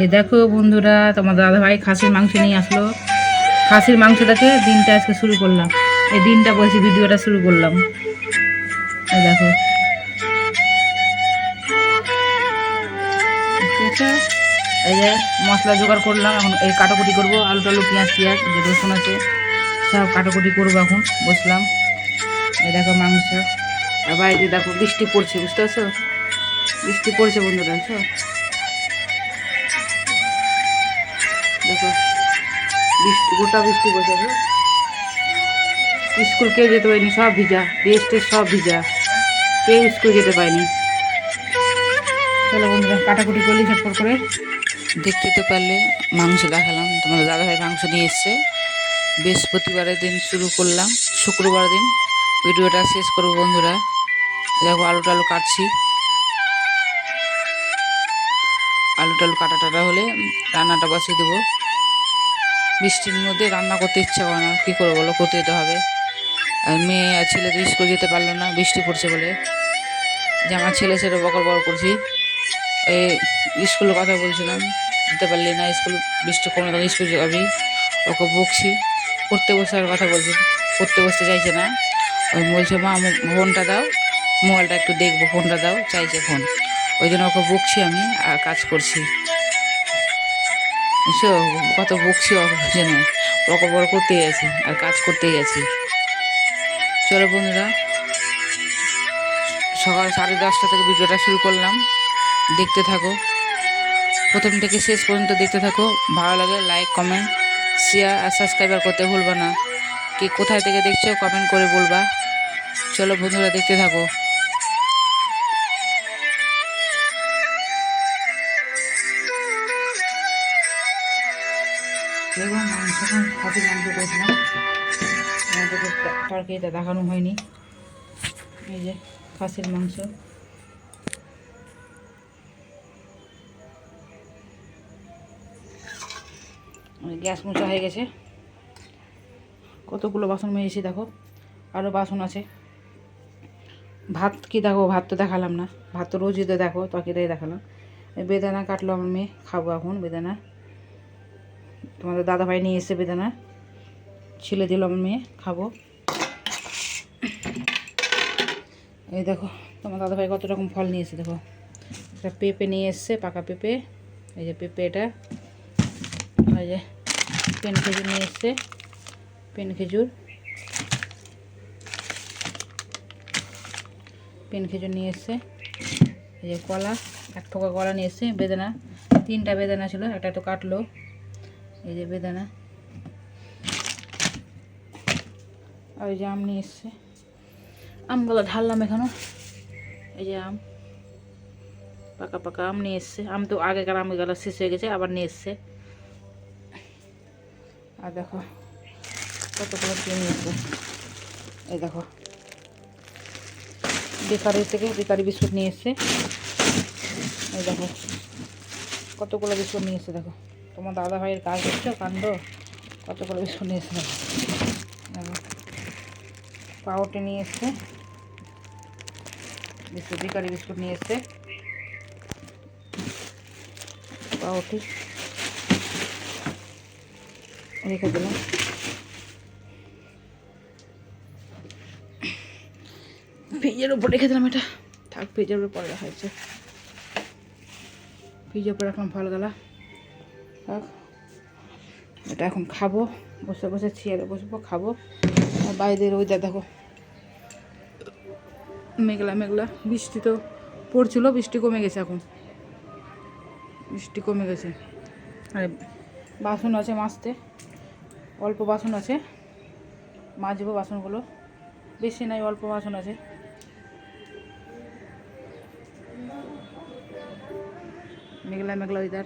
এই দেখো বন্ধুরা, তোমার দাদা ভাই খাসির মাংস নিয়ে আসলো। খাসির মাংসটাকে দিনটা আজকে শুরু করলাম। এই দিনটা বলছি ভিডিওটা শুরু করলাম। এই দেখো। এই যে মশলা জোগাড় করলাম, এখন এই কাটাকুটি করব আলু টালু পেঁয়াজ পেঁয়াজ যে রসুন আছে, সব কাটাকুটি করব এখন, বসলাম। এই দেখো মাংস। আর বাইরে দেখো, বৃষ্টি পড়ছে, বুঝতে পারছ? বৃষ্টি পড়ছে বন্ধুরা দেখো। বৃষ্টি গোটা বৃষ্টি বুঝছ? স্কুল কেউ যেতে পারিনি সব ভিজা। ড্রেস সব ভিজা। কেউ স্কুল যেতে পারিনি। চলো বন্ধুরা কাটাকুটি করলি ঝটপট করে। দেখতে তো পারলে মাংস দেখালাম। তোমাদের দাদাভাই মাংস নিয়ে এসছে। বৃহস্পতিবারের দিন শুরু করলাম। শুক্রবার দিন ভিডিওটা শেষ করব বন্ধুরা। দেখো আলু টালু কাটছি। আলু টালু কাটা টাটা হলে রান্নাটা বসিয়ে দেবো। বৃষ্টির মধ্যে রান্না করতে ইচ্ছা করে না। কী করব বলো? করতে যেতে হবে। আর মেয়ে আর ছেলে তো স্কুল যেতে পারল না, বৃষ্টি পড়ছে বলে। যে আমার ছেলে ছেলে বকর বকর করছি। এই স্কুলের কথা বলছিলাম, যেতে পারলি না, স্কুল বৃষ্টি কমে তখন স্কুল যাবি। ওকে বকছি। পড়তে বসার কথা বলছি। পড়তে বসতে চাইছে না। ওই বলছে, মা আমার ফোনটা দাও। মোবাইলটা একটু দেখব, ফোনটা দাও। চাইছে ফোন। ওই জন্য ওকে বকছি আমি আর কাজ করছি। বুঝছ কত বকছি জন্য বকর বড় করতে গেছি আর কাজ করতে গেছি চলো বন্ধুরা, সকাল সাড়ে দশটা থেকে ভিডিওটা শুরু করলাম। দেখতে থাকো। প্রথম থেকে শেষ পর্যন্ত দেখতে থাকো। ভালো লাগে লাইক কমেন্ট শেয়ার আর সাবস্ক্রাইবার করতে ভুলবা না। কে কোথায় থেকে দেখছ কমেন্ট করে বলবা। চলো বন্ধুরা, দেখতে থাকো। আমাদেরকে তরকারিটা দেখানো হয়নি। এই যে খাসির মাংস। গ্যাস মোচা হয়ে গেছে। কতগুলো বাসন মেয়েছি দেখো। আরও বাসন আছে। ভাত কি দেখো? ভাত তো দেখালাম না। ভাত তো রোজই তো দেখো, তরকারিটাই দেখালাম। বেদানা কাটলো আমার মেয়ে, খাব এখন বেদানা। তোমাদের দাদা ভাই নিয়ে এসে বেদানা। ছিলে দিল আমার মেয়ে, খাব। এই দেখো, তোমার দাদা ভাই কত রকম ফল নিয়ে এসে দেখো। একটা পেঁপে নিয়ে এসছে, পাকা পেঁপে। এই যে পেঁপে এটা। এই যে পেন খেজুর নিয়ে এসছে, পেন খেজুর। পেন খেজুর নিয়ে এসছে। এই যে কলা, এক ঠোকা কলা নিয়ে এসছে, বেদানা। তিনটা বেদানা ছিল, একটা তো কাটলো। এই যে বেদানা। আর এই যে আম নিয়ে এসছে। আমগুলো ঢাললাম এখানে। এই যে আম। পাকা পাকা আম নিয়ে এসছে। আম তো আগেকার আমগুলো শেষ হয়ে গেছে, আবার নিয়ে এসছে। আর দেখো, কতগুলো নিয়ে এসছে। এই দেখো। বেকারি থেকে বেকারি বিস্কুট নিয়ে এসছে। এই দেখো। কতগুলো বিস্কুট নিয়ে এসছে দেখো। তোমার দাদা ভাইয়ের কাজ হচ্ছে কাণ্ড। কতগুলো বিস্কুট নিয়ে এসছে দেখো। পাউটি নিয়ে এসছে। বিস্কুট, বেকারি বিস্কুট নিয়ে এসছে। পাউটি রেখে দিলাম। ফ্রিজের উপর রেখে দিলাম এটা। থাক, ফ্রিজের উপরে পরে রাখা হয়েছে। ফ্রিজের উপরে রাখলাম ভালো গেলা থাক, এটা এখন খাব। বসে বসে চেয়ারে বসবো, খাব। আর বাইরের ওইটা দেখো। মেঘলা মেঘলা। বৃষ্টি তো পড়ছিল, বৃষ্টি কমে গেছে এখন। বৃষ্টি কমে গেছে। আর, বাসন আছে মাজতে। অল্প বাসন আছে। মাজবো বাসনগুলো। বেশি নাই, অল্প বাসন আছে। মেঘলা মেঘলা ওইদার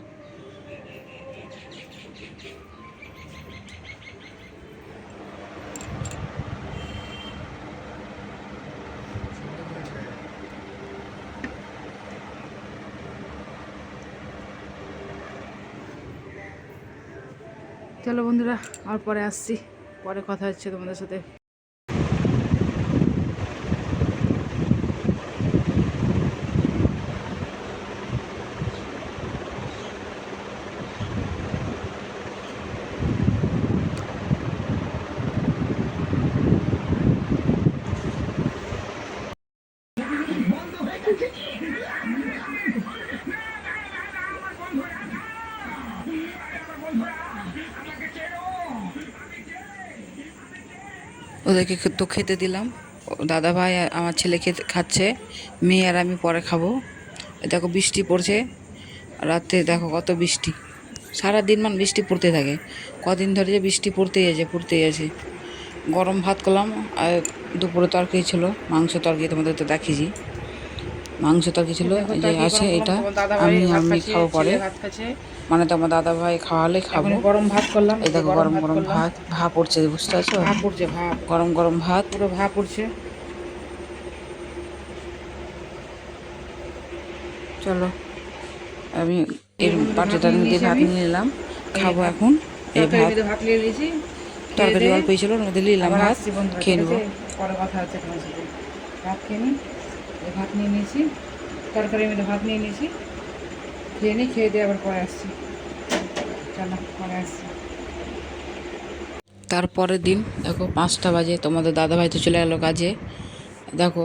চলো বন্ধুরা আর পরে আসছি। পরে কথা হচ্ছে তোমাদের সাথে। ওদেরকে তো খেতে দিলাম। দাদা ভাই আর আমার ছেলে খেতে খাচ্ছে। মেয়ে আর আমি পরে খাব। দেখো বৃষ্টি পড়ছে। রাতে দেখো কত বৃষ্টি। সারা দিন মান বৃষ্টি পড়তে থাকে। কদিন ধরে যে বৃষ্টি পড়তেই আছে পড়তেই আছে। গরম ভাত করলাম। আর দুপুরে তরকারি ছিল। মাংস তরকারি তোমাদের তো দেখিয়েছি। মাংস তরকারি ছিল যে আছে এটা আমি আমি খাব পরে। মানে তোমার দাদা ভাই খাওয়ালে খাব। গরম ভাত করলাম এই দেখো গরম গরম ভাত ভাত পড়ছে বুঝতে পারছ? ভাত পড়ছে ভাত। গরম গরম ভাত। পুরো ভাত পড়ছে চলো আমি এর পাটিটার মধ্যে ভাত নিয়ে নিলাম। খাব এখন। এই ভাত ভাত নিয়ে নিয়েছি। তরকারি অল্পই ছিল ওর মধ্যে নিলাম ভাত। খেয়ে নেব। পরে কথা আছে ভাত খেয়ে নিই ভাত নিয়ে নিয়েছি তরকারির মধ্যে ভাত নিয়ে নিয়েছি খেয়ে নিই খেয়ে দিয়ে আবার পরে আসছি। চলো পরে আসছি। তারপরের দিন দেখো পাঁচটা বাজে তোমাদের দাদা ভাই তো চলে গেলো কাজে। দেখো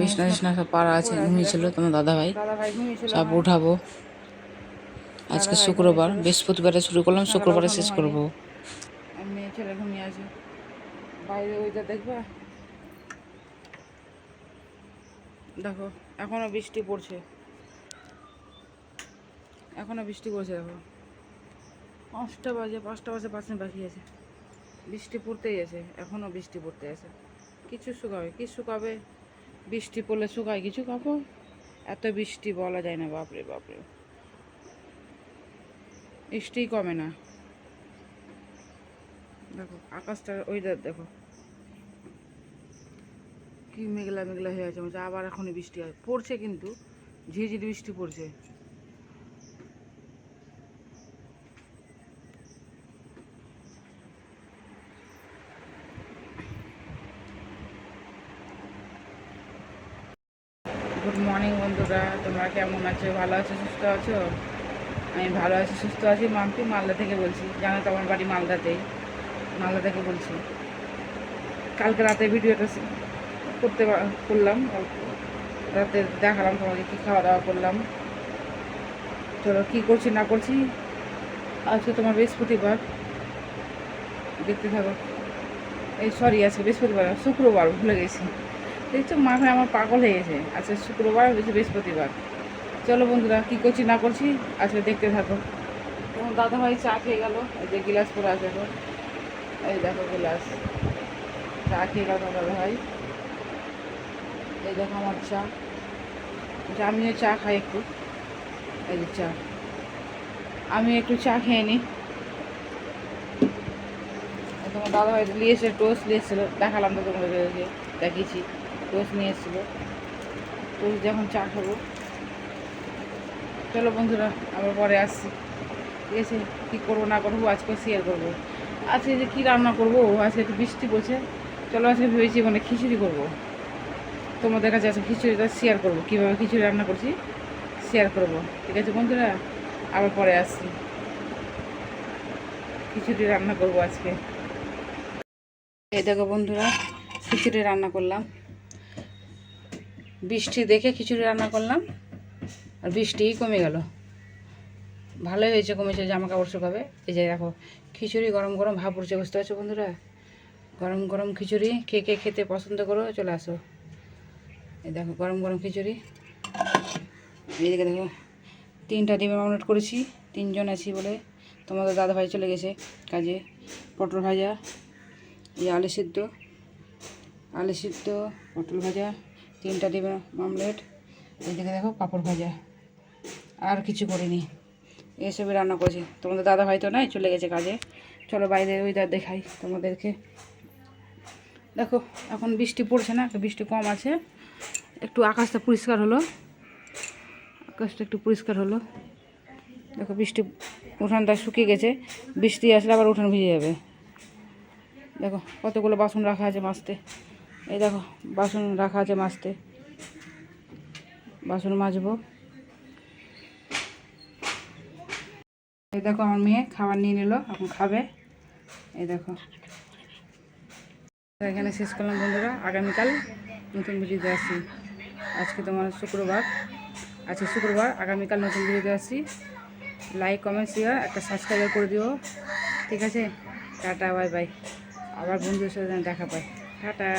বিছনা টিছনা সব পাড়া আছে ঘুমিয়েছিল তোমার দাদা ভাই দাদা ভাই ঘুমিয়েছিল সব উঠাবো। আজকে শুক্রবার বৃহস্পতিবারে শুরু করলাম শুক্রবারে শেষ করব। আর মেয়ে ছেলে ঘুমিয়ে আছে। বাইরে ওইটা দেখবা দেখো, এখনও বৃষ্টি পড়ছে। এখনও বৃষ্টি পড়ছে, দেখো। পাঁচটা বাজে পাঁচটা বাজে পাঁচ মিনিট বাকি আছে। বৃষ্টি পড়তেই আছে, এখনও বৃষ্টি পড়তে আছে। কিছু শুকাবে, কি শুকাবে? বৃষ্টি পড়লে শুকায় কিছু কাপড় এত বৃষ্টি বলা যায় না, বাপরে বাপরে। বৃষ্টিই কমে না। দেখো, আকাশটা ওইটা দেখো কি মেঘলা মেঘলা হয়ে আছে আবার এখনই বৃষ্টি হয়। পড়ছে কিন্তু ঝিঝির বৃষ্টি পড়ছে। গুড মর্নিং বন্ধুরা। তোমরা কেমন আছো? ভালো আছো, সুস্থ আছো? আমি ভালো আছি, সুস্থ আছি। মাম্পি মালদা থেকে বলছি। জানো তো, আমার বাড়ি মালদাতেই। মালদা থেকে বলছি। কালকে রাতে ভিডিওটা করতে করলাম। রাতে দেখালাম তোমাকে কী খাওয়া দাওয়া করলাম। চলো কী করছি, না করছি, আজকে তোমার বৃহস্পতিবার। দেখতে থাকো। এই সরি আজকে বৃহস্পতিবার, শুক্রবার, ভুলে গেছি। দেখছ, মাথায় আমার পাগল হয়ে গেছে। আজকে শুক্রবার, হয়েছে বৃহস্পতিবার। চলো বন্ধুরা, কী করছি, না করছি, আজকে দেখতে থাকো। তোমার দাদা ভাই চা খেয়ে গেল। এই যে গিলাস পরে এখন। এই দেখো গিলাস। চা খেয়ে গেল দাদা ভাই এই দেখো আমার চা। আমিও চা খাই একটু। এই যে চা। আমি একটু চা খেয়ে নিই তোমার দাদা ভাই নিয়ে এসে টোস্ট নিয়ে এসেছিল। দেখালাম তো তোমাদেরকে দেখিয়েছি। টোস্ট নিয়ে এসেছিল। টোস্ট যখন চা খাব। চলো বন্ধুরা, আবার পরে আসছি। ঠিক আছে? কী করব, না করব, আজকে শেয়ার করব। আজকে যে কী রান্না করব, আজকে একটু বৃষ্টি পড়ছে। চলো আজকে ভেবেছি মানে খিচুড়ি করব। তোমাদের কাছে আজকে খিচুড়িটা শেয়ার করব। কীভাবে খিচুড়ি রান্না করছি শেয়ার করব। ঠিক আছে বন্ধুরা? আবার পরে আসছি। খিচুড়ি রান্না করব আজকে। এই দেখো বন্ধুরা, খিচুড়ি রান্না করলাম। বৃষ্টি দেখে খিচুড়ি রান্না করলাম, আর বৃষ্টিই কমে গেল। ভালোই হয়েছে, কমেছে জামা কাপড় শুকাবে। এই যে দেখো, খিচুড়ি গরম গরম ভাব পড়ছে বুঝতে পারছ বন্ধুরা? গরম গরম খিচুড়ি, কে কে খেতে পছন্দ করো, চলে আসো। এই দেখো গরম গরম খিচুড়ি। এইদিকে দেখো, তিনটা ডিমের অমলেট করেছি, তিনজন আছি বলে তোমাদের দাদা ভাই চলে গেছে কাজে। পটল ভাজা, এই আলু সিদ্ধ আলু সিদ্ধ, পটল ভাজা, তিনটা ডিমের অমলেট। এইদিকে দেখো পাঁপড় ভাজা, আর কিছু করিনি। এসবই রান্না করেছি। তোমাদের দাদা ভাই তো নাই, চলে গেছে কাজে। চলো বাইরে ওইদার দেখাই তোমাদেরকে। দেখো, এখন বৃষ্টি পড়ছে না, বৃষ্টি কম আছে। একটু আকাশটা পরিষ্কার হলো। আকাশটা একটু পরিষ্কার হলো। দেখো বৃষ্টি, উঠানটা শুকিয়ে গেছে। বৃষ্টি আসলে আবার উঠান ভিজে যাবে। দেখো কতগুলো বাসন রাখা আছে মাছতে এই দেখো, বাসন রাখা আছে মাছতে বাসন মাজবো। এই দেখো আমার মেয়ে খাবার নিয়ে নিল, এখন খাবে। এই দেখো। এখানে শেষ করলাম বন্ধুরা। আগামীকাল নতুন ভিডিওতে আসি আজকে তোমার শুক্রবার। আজকে শুক্রবার, আগামীকাল নতুন ভিডিওতে আসছি। লাইক কমেন্ট শেয়ার একটা সাবস্ক্রাইব করে দিও। ঠিক আছে? টাটা বাই বাই আবার বন্ধুদের সাথে দেখা পাই। টাটা।